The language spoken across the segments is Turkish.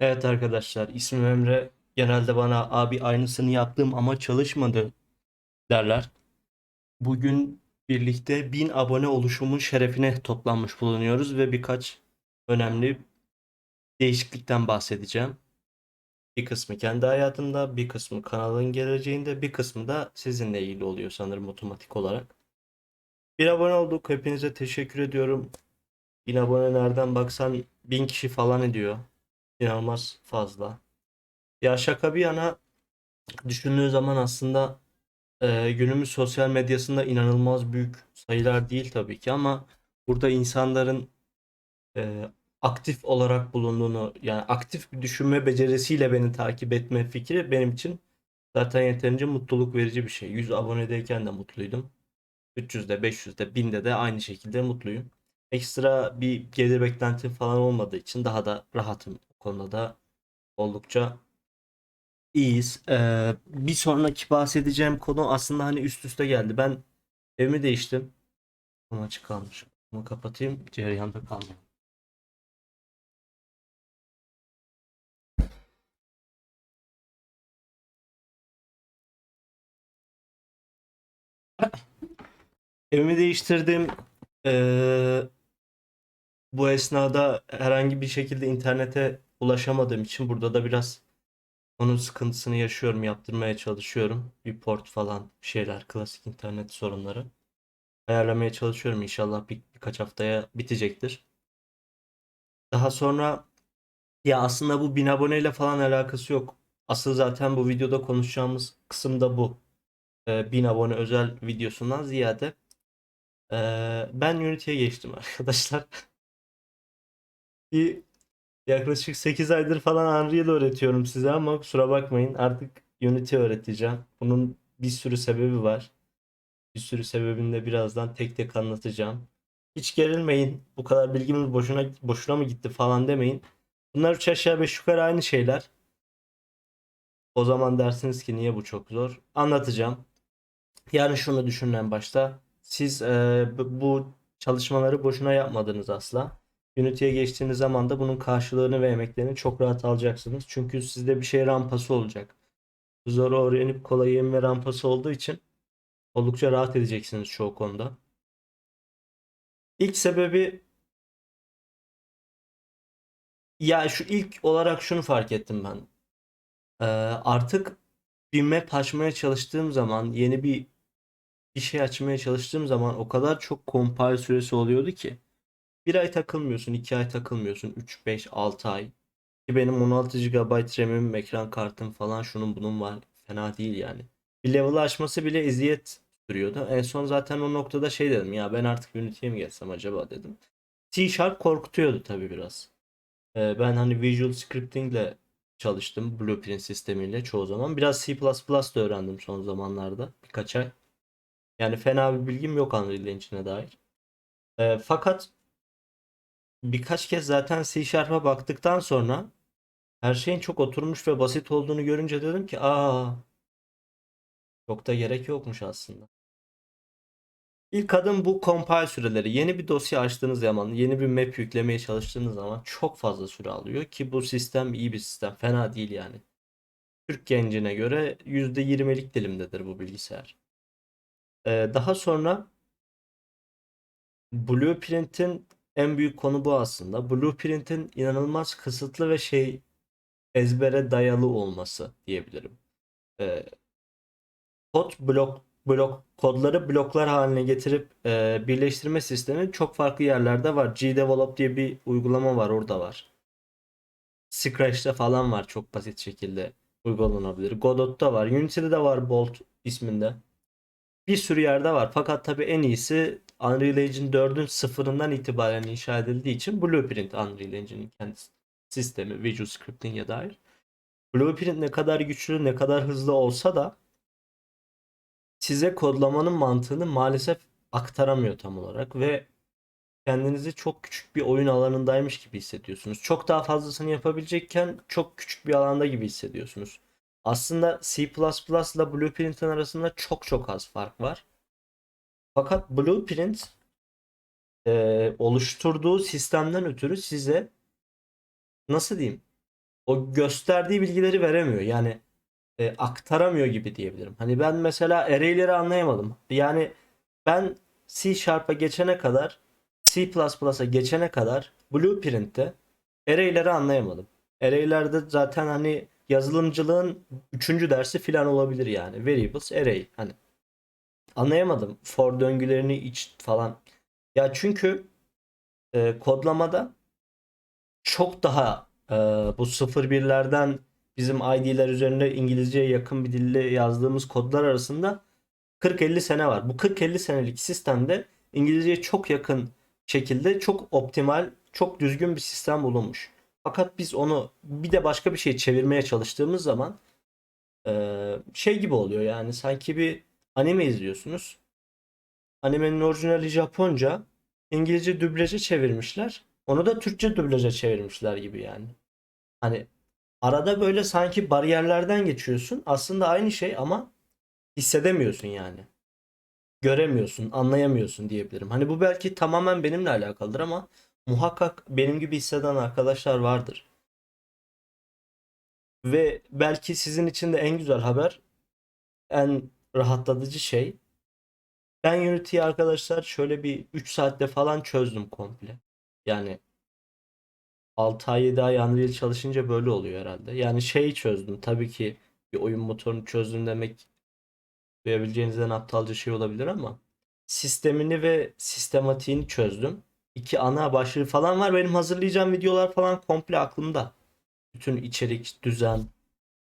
Evet arkadaşlar, ismim Emre. Genelde bana abi aynısını yaptım ama çalışmadı derler. Bugün birlikte 1000 abone oluşumun şerefine toplanmış bulunuyoruz ve birkaç önemli değişiklikten bahsedeceğim. Bir kısmı kendi hayatımda, bir kısmı kanalın geleceğinde, bir kısmı da sizinle ilgili oluyor sanırım otomatik olarak. Bir abone olduk. Hepinize teşekkür ediyorum. 1000 abone nereden baksan 1000 kişi falan ediyor. İnanılmaz fazla. Ya şaka bir yana düşündüğün zaman aslında e, günümüz sosyal medyasında inanılmaz büyük sayılar değil tabii ki ama burada insanların e, aktif olarak bulunduğunu yani aktif bir düşünme becerisiyle beni takip etme fikri benim için zaten yeterince mutluluk verici bir şey. 100 abonedeyken de mutluydum. 300'de, 500'de, 1000'de de aynı şekilde mutluyum. Ekstra bir gelir beklentim falan olmadığı için daha da rahatım. Konuda da oldukça iyiyiz. Ee, bir sonraki bahsedeceğim konu aslında hani üst üste geldi. Ben evimi değiştim. Ama açık kalmış. Bunu kapatayım. Cereyanda kalmayayım. Evimi değiştirdim. Ee, bu esnada herhangi bir şekilde internete ulaşamadığım için burada da biraz onun sıkıntısını yaşıyorum, yaptırmaya çalışıyorum. Bir port falan şeyler, klasik internet sorunları. Ayarlamaya çalışıyorum inşallah bir, birkaç haftaya bitecektir. Daha sonra ya aslında bu 1000 aboneyle falan alakası yok. Asıl zaten bu videoda konuşacağımız kısım da bu. Ee, 1000 abone özel videosundan ziyade. Ee, ben Unity'ye geçtim arkadaşlar. Bir yaklaşık 8 aydır falan Unreal öğretiyorum size ama kusura bakmayın artık Unity öğreteceğim. Bunun bir sürü sebebi var. Bir sürü sebebini de birazdan tek tek anlatacağım. Hiç gerilmeyin. Bu kadar bilgimiz boşuna boşuna mı gitti falan demeyin. Bunlar üç aşağı beş yukarı aynı şeyler. O zaman dersiniz ki niye bu çok zor? Anlatacağım. Yani şunu düşünün en başta. Siz e, bu çalışmaları boşuna yapmadınız asla. Unity'ye geçtiğiniz zaman da bunun karşılığını ve emeklerini çok rahat alacaksınız. Çünkü sizde bir şey rampası olacak. Zor öğrenip kolay yenme rampası olduğu için oldukça rahat edeceksiniz çoğu konuda. İlk sebebi ya şu ilk olarak şunu fark ettim ben. Ee, artık bir map açmaya çalıştığım zaman yeni bir bir şey açmaya çalıştığım zaman o kadar çok compile süresi oluyordu ki. Bir ay takılmıyorsun, iki ay takılmıyorsun, 3, 5, 6 ay. Ki benim 16 GB RAM'im, ekran kartım falan şunun bunun var. Fena değil yani. Bir level aşması bile eziyet sürüyordu. En son zaten o noktada şey dedim ya ben artık Unity'ye mi geçsem acaba dedim. C Sharp korkutuyordu tabii biraz. Ee, ben hani Visual Scripting ile çalıştım. Blueprint sistemiyle çoğu zaman. Biraz C++ da öğrendim son zamanlarda. Birkaç ay. Yani fena bir bilgim yok Unreal Engine'e dair. Ee, fakat birkaç kez zaten C Sharp'a baktıktan sonra her şeyin çok oturmuş ve basit olduğunu görünce dedim ki aa çok da gerek yokmuş aslında. İlk adım bu compile süreleri. Yeni bir dosya açtığınız zaman, yeni bir map yüklemeye çalıştığınız zaman çok fazla süre alıyor ki bu sistem iyi bir sistem. Fena değil yani. Türk gencine göre %20'lik dilimdedir bu bilgisayar. Ee, daha sonra Blueprint'in en büyük konu bu aslında. Blueprint'in inanılmaz kısıtlı ve şey ezbere dayalı olması diyebilirim. Ee, kod blok blok kodları bloklar haline getirip e, birleştirme sistemi çok farklı yerlerde var. Gdevelop diye bir uygulama var, orada var. Scratch'te falan var çok basit şekilde uygulanabilir. Godot'ta var. Unity'de de var Bolt isminde. Bir sürü yerde var. Fakat tabii en iyisi Unreal Engine 4'ün sıfırından itibaren inşa edildiği için Blueprint Unreal Engine'in kendi sistemi Visual Scripting'e dair. Blueprint ne kadar güçlü, ne kadar hızlı olsa da size kodlamanın mantığını maalesef aktaramıyor tam olarak ve kendinizi çok küçük bir oyun alanındaymış gibi hissediyorsunuz. Çok daha fazlasını yapabilecekken çok küçük bir alanda gibi hissediyorsunuz. Aslında C++ ile Blueprint'in arasında çok çok az fark var. Fakat Blueprint e, oluşturduğu sistemden ötürü size nasıl diyeyim o gösterdiği bilgileri veremiyor. Yani e, aktaramıyor gibi diyebilirim. Hani ben mesela array'leri anlayamadım. Yani ben C Sharp'a geçene kadar C++'a geçene kadar Blueprint'te array'leri anlayamadım. Array'lerde zaten hani yazılımcılığın üçüncü dersi falan olabilir yani. Variables, array. Hani anlayamadım. For döngülerini iç falan. Ya çünkü e, kodlamada çok daha e, bu 0-1'lerden bizim ID'ler üzerinde İngilizceye yakın bir dille yazdığımız kodlar arasında 40-50 sene var. Bu 40-50 senelik sistemde İngilizceye çok yakın şekilde çok optimal, çok düzgün bir sistem bulunmuş. Fakat biz onu bir de başka bir şey çevirmeye çalıştığımız zaman e, şey gibi oluyor yani sanki bir anime izliyorsunuz. Animenin orijinali Japonca, İngilizce dublaja çevirmişler. Onu da Türkçe dublaja çevirmişler gibi yani. Hani arada böyle sanki bariyerlerden geçiyorsun. Aslında aynı şey ama hissedemiyorsun yani. Göremiyorsun, anlayamıyorsun diyebilirim. Hani bu belki tamamen benimle alakalıdır ama muhakkak benim gibi hisseden arkadaşlar vardır. Ve belki sizin için de en güzel haber, en rahatlatıcı şey. Ben Unity'yi arkadaşlar şöyle bir 3 saatte falan çözdüm komple. Yani 6 ay 7 ay Unreal çalışınca böyle oluyor herhalde. Yani şeyi çözdüm. Tabii ki bir oyun motorunu çözdüm demek duyabileceğinizden aptalca şey olabilir ama sistemini ve sistematiğini çözdüm. İki ana başlığı falan var. Benim hazırlayacağım videolar falan komple aklımda. Bütün içerik, düzen.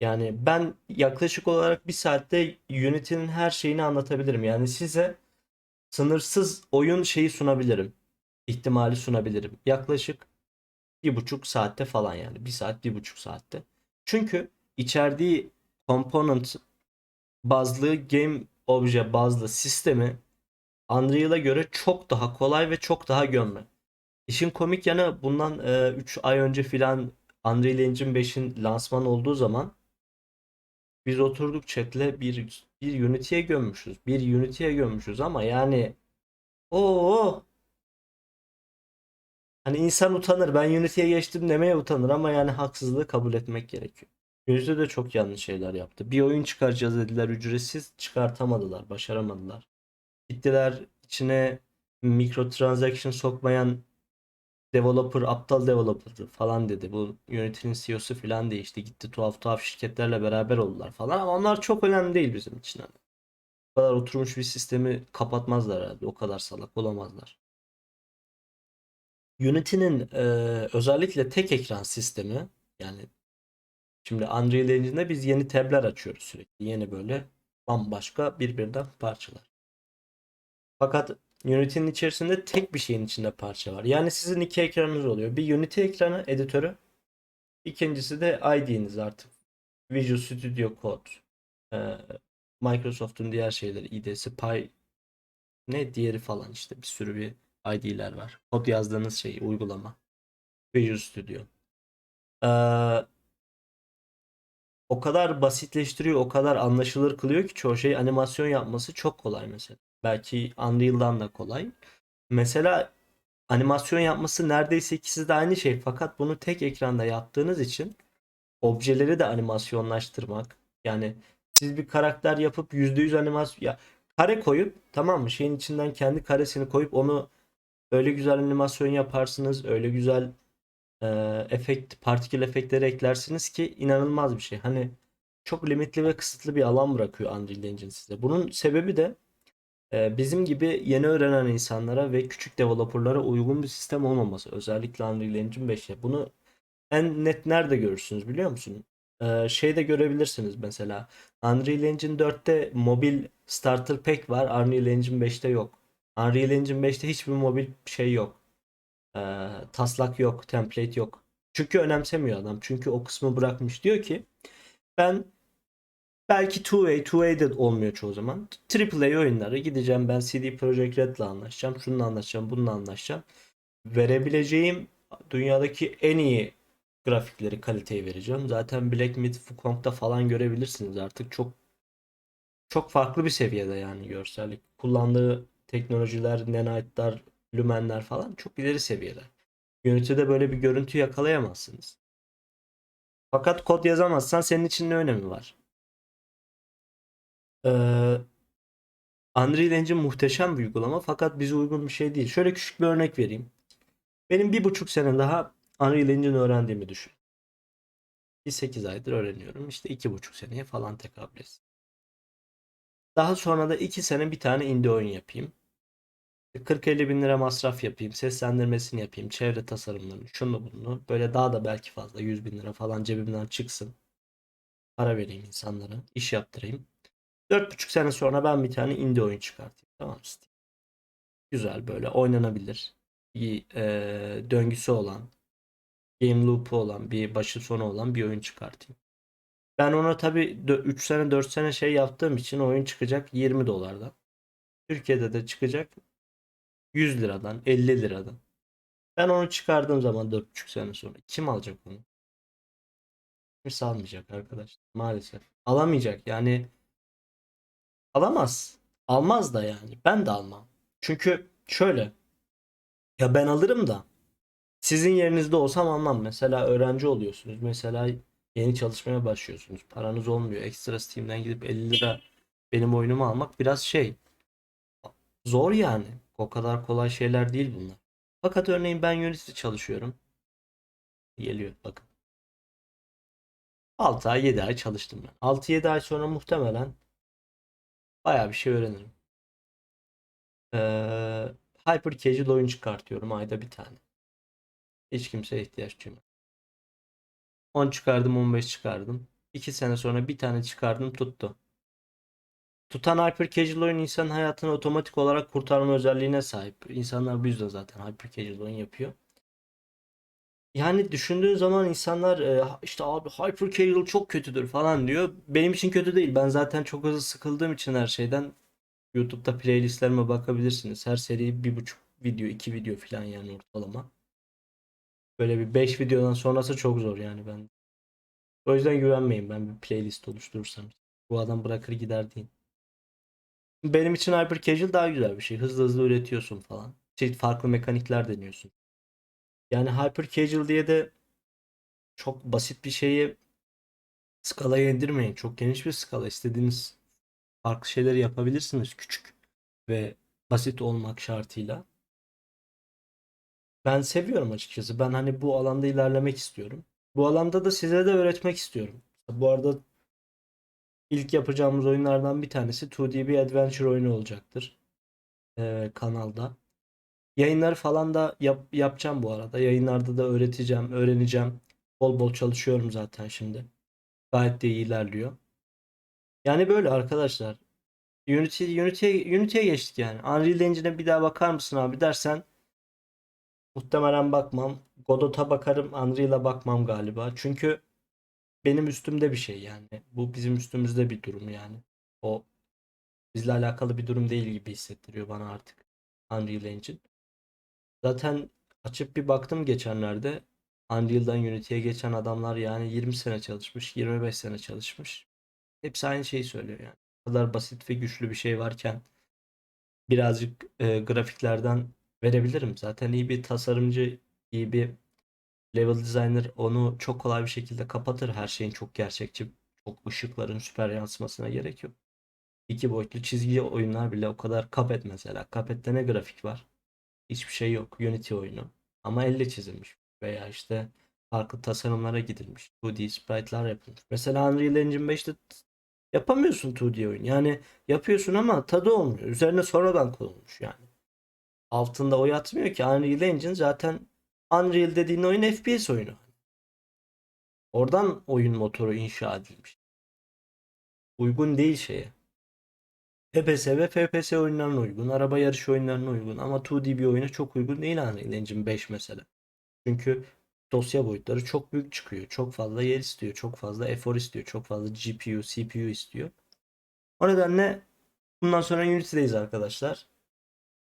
Yani ben yaklaşık olarak bir saatte Unity'nin her şeyini anlatabilirim. Yani size sınırsız oyun şeyi sunabilirim. İhtimali sunabilirim. Yaklaşık bir buçuk saatte falan yani. Bir saat, bir buçuk saatte. Çünkü içerdiği component bazlı game obje bazlı sistemi Unreal'a göre çok daha kolay ve çok daha gömme. İşin komik yanı bundan 3 ay önce filan Unreal Engine 5'in lansman olduğu zaman biz oturduk chatle bir bir Unity'ye gömmüşüz. Bir Unity'ye gömmüşüz ama yani o Hani insan utanır. Ben Unity'ye geçtim demeye utanır ama yani haksızlığı kabul etmek gerekiyor. Unity'de de çok yanlış şeyler yaptı. Bir oyun çıkaracağız dediler ücretsiz çıkartamadılar, başaramadılar. Gittiler içine mikrotransaction sokmayan developer aptal developer'dı falan dedi. Bu Unity'nin CEO'su falan değişti. Gitti tuhaf tuhaf şirketlerle beraber oldular falan ama onlar çok önemli değil bizim için. Hani. O kadar oturmuş bir sistemi kapatmazlar herhalde. O kadar salak olamazlar. Unity'nin e, özellikle tek ekran sistemi yani şimdi Unreal Engine'de biz yeni tabler açıyoruz sürekli. Yeni böyle bambaşka birbirinden parçalar. Fakat Unity'nin içerisinde tek bir şeyin içinde parça var. Yani sizin iki ekranınız oluyor. Bir Unity ekranı editörü. İkincisi de ID'niz artık. Visual Studio Code. Ee, Microsoft'un diğer şeyleri ID'si, Py ne diğeri falan işte bir sürü bir ID'ler var. Kod yazdığınız şey, uygulama. Visual Studio. Ee, o kadar basitleştiriyor, o kadar anlaşılır kılıyor ki çoğu şey animasyon yapması çok kolay mesela. Belki Unreal'dan da kolay. Mesela animasyon yapması neredeyse ikisi de aynı şey fakat bunu tek ekranda yaptığınız için objeleri de animasyonlaştırmak yani siz bir karakter yapıp %100 animasyon ya kare koyup tamam mı şeyin içinden kendi karesini koyup onu öyle güzel animasyon yaparsınız öyle güzel e, efekt partikül efektleri eklersiniz ki inanılmaz bir şey. Hani çok limitli ve kısıtlı bir alan bırakıyor Unreal Engine size. Bunun sebebi de e, bizim gibi yeni öğrenen insanlara ve küçük developerlara uygun bir sistem olmaması. Özellikle Unreal Engine 5'e. Bunu en net nerede görürsünüz biliyor musun? Ee, şeyde görebilirsiniz mesela. Unreal Engine 4'te mobil starter pack var. Unreal Engine 5'te yok. Unreal Engine 5'te hiçbir mobil şey yok. Ee, taslak yok, template yok. Çünkü önemsemiyor adam. Çünkü o kısmı bırakmış. Diyor ki ben belki 2A, 2A de olmuyor çoğu zaman. AAA oyunları gideceğim ben CD Projekt Red'le anlaşacağım. Şununla anlaşacağım, bununla anlaşacağım. Verebileceğim dünyadaki en iyi grafikleri, kaliteyi vereceğim. Zaten Black Myth Wukong'da falan görebilirsiniz artık. Çok çok farklı bir seviyede yani görsellik. Kullandığı teknolojiler, nanite'lar, lümenler falan çok ileri seviyeler. Unity'de böyle bir görüntü yakalayamazsınız. Fakat kod yazamazsan senin için ne önemi var? Ee, Unreal Engine muhteşem bir uygulama fakat bize uygun bir şey değil. Şöyle küçük bir örnek vereyim. Benim bir buçuk sene daha Unreal Engine öğrendiğimi düşün. Bir 8 aydır öğreniyorum. İşte iki buçuk seneye falan tekabül etsin. Daha sonra da 2 sene bir tane indie oyun yapayım. 40-50 bin lira masraf yapayım. Seslendirmesini yapayım. Çevre tasarımlarını. Şunu bunu. Böyle daha da belki fazla. 100 bin lira falan cebimden çıksın. Para vereyim insanlara. iş yaptırayım. 4,5 sene sonra ben bir tane indie oyun çıkartayım. Tamam mı? Güzel böyle oynanabilir. Bir e, döngüsü olan, game loop'u olan, bir başı sonu olan bir oyun çıkartayım. Ben ona tabii 3 sene 4 sene şey yaptığım için oyun çıkacak 20 dolardan. Türkiye'de de çıkacak 100 liradan, 50 liradan. Ben onu çıkardığım zaman 4,5 sene sonra kim alacak onu? Kimse almayacak arkadaşlar. Maalesef. Alamayacak. Yani alamaz. Almaz da yani. Ben de almam. Çünkü şöyle ya ben alırım da sizin yerinizde olsam almam. Mesela öğrenci oluyorsunuz. Mesela yeni çalışmaya başlıyorsunuz. Paranız olmuyor. Ekstra Steam'den gidip 50 lira benim oyunumu almak biraz şey zor yani. O kadar kolay şeyler değil bunlar. Fakat örneğin ben Unity'de çalışıyorum. Geliyor bakın. 6 ay 7 ay çalıştım ben. 6-7 ay sonra muhtemelen bayağı bir şey öğrenirim. Ee, hyper casual oyun çıkartıyorum ayda bir tane. Hiç kimseye ihtiyaç duymadım. 10 çıkardım 15 çıkardım. 2 sene sonra bir tane çıkardım tuttu. Tutan hyper casual oyun insanın hayatını otomatik olarak kurtarma özelliğine sahip. İnsanlar bu yüzden zaten hyper casual oyun yapıyor. Yani düşündüğün zaman insanlar e, işte abi hyper casual çok kötüdür falan diyor. Benim için kötü değil. Ben zaten çok hızlı sıkıldığım için her şeyden YouTube'da playlistlerime bakabilirsiniz. Her seri bir buçuk video, iki video falan yani ortalama. Böyle bir 5 videodan sonrası çok zor yani ben. O yüzden güvenmeyin ben bir playlist oluşturursam. Bu adam bırakır gider deyin. Benim için hyper casual daha güzel bir şey. Hızlı hızlı üretiyorsun falan. Şey, farklı mekanikler deniyorsun. Yani hyper casual diye de çok basit bir şeyi skalaya indirmeyin. Çok geniş bir skala. İstediğiniz farklı şeyleri yapabilirsiniz küçük ve basit olmak şartıyla. Ben seviyorum açıkçası. Ben hani bu alanda ilerlemek istiyorum. Bu alanda da size de öğretmek istiyorum. Bu arada ilk yapacağımız oyunlardan bir tanesi 2D bir adventure oyunu olacaktır. Ee, kanalda. Yayınları falan da yap, yapacağım bu arada. Yayınlarda da öğreteceğim, öğreneceğim. Bol bol çalışıyorum zaten şimdi. Gayet de iyi ilerliyor. Yani böyle arkadaşlar. Unity, Unity'ye Unity'ye geçtik yani. Unreal Engine'e bir daha bakar mısın abi dersen muhtemelen bakmam. Godot'a bakarım, Unreal'a bakmam galiba. Çünkü benim üstümde bir şey yani. Bu bizim üstümüzde bir durum yani. O bizle alakalı bir durum değil gibi hissettiriyor bana artık Unreal Engine. Zaten açıp bir baktım geçenlerde. Unreal'dan Unity'ye geçen adamlar yani 20 sene çalışmış, 25 sene çalışmış. Hepsi aynı şeyi söylüyor yani. Bu kadar basit ve güçlü bir şey varken birazcık e, grafiklerden verebilirim. Zaten iyi bir tasarımcı, iyi bir level designer onu çok kolay bir şekilde kapatır. Her şeyin çok gerçekçi, çok ışıkların süper yansımasına gerek yok. İki boyutlu çizgi oyunlar bile o kadar Cuphead mesela. Cuphead'de ne grafik var? Hiçbir şey yok. Unity oyunu. Ama elle çizilmiş. Veya işte farklı tasarımlara gidilmiş. 2D sprite'lar yapılmış. Mesela Unreal Engine 5'te yapamıyorsun 2D oyun. Yani yapıyorsun ama tadı olmuyor. Üzerine sonradan konulmuş yani. Altında o yatmıyor ki. Unreal Engine zaten Unreal dediğin oyun FPS oyunu. Oradan oyun motoru inşa edilmiş. Uygun değil şeye. FPS ve FPS oyunlarına uygun. Araba yarış oyunlarına uygun. Ama 2D bir oyuna çok uygun değil Unreal Engine 5 mesela. Çünkü dosya boyutları çok büyük çıkıyor. Çok fazla yer istiyor. Çok fazla efor istiyor. Çok fazla GPU, CPU istiyor. O nedenle bundan sonra Unity'deyiz arkadaşlar.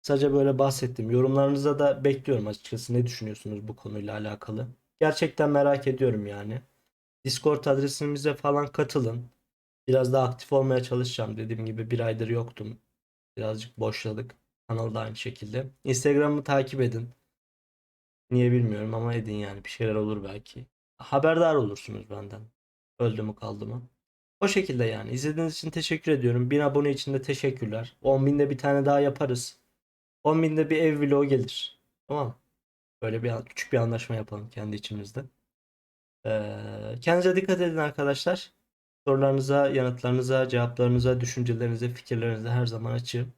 Sadece böyle bahsettim. Yorumlarınıza da bekliyorum açıkçası. Ne düşünüyorsunuz bu konuyla alakalı? Gerçekten merak ediyorum yani. Discord adresimize falan katılın. Biraz daha aktif olmaya çalışacağım. Dediğim gibi bir aydır yoktum. Birazcık boşladık. Kanalda aynı şekilde. Instagram'ı takip edin. Niye bilmiyorum ama edin yani. Bir şeyler olur belki. haberdar olursunuz benden. Öldü mü kaldı mı? O şekilde yani. İzlediğiniz için teşekkür ediyorum. 1000 abone için de teşekkürler. 10.000'de bir tane daha yaparız. 10.000'de bir ev vlogu gelir. Tamam? Böyle bir küçük bir anlaşma yapalım kendi içimizde. Ee, kendinize dikkat edin arkadaşlar. Sorularınıza, yanıtlarınıza, cevaplarınıza, düşüncelerinize, fikirlerinize her zaman açığım.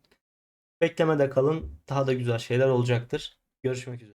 Beklemede kalın. Daha da güzel şeyler olacaktır. Görüşmek üzere.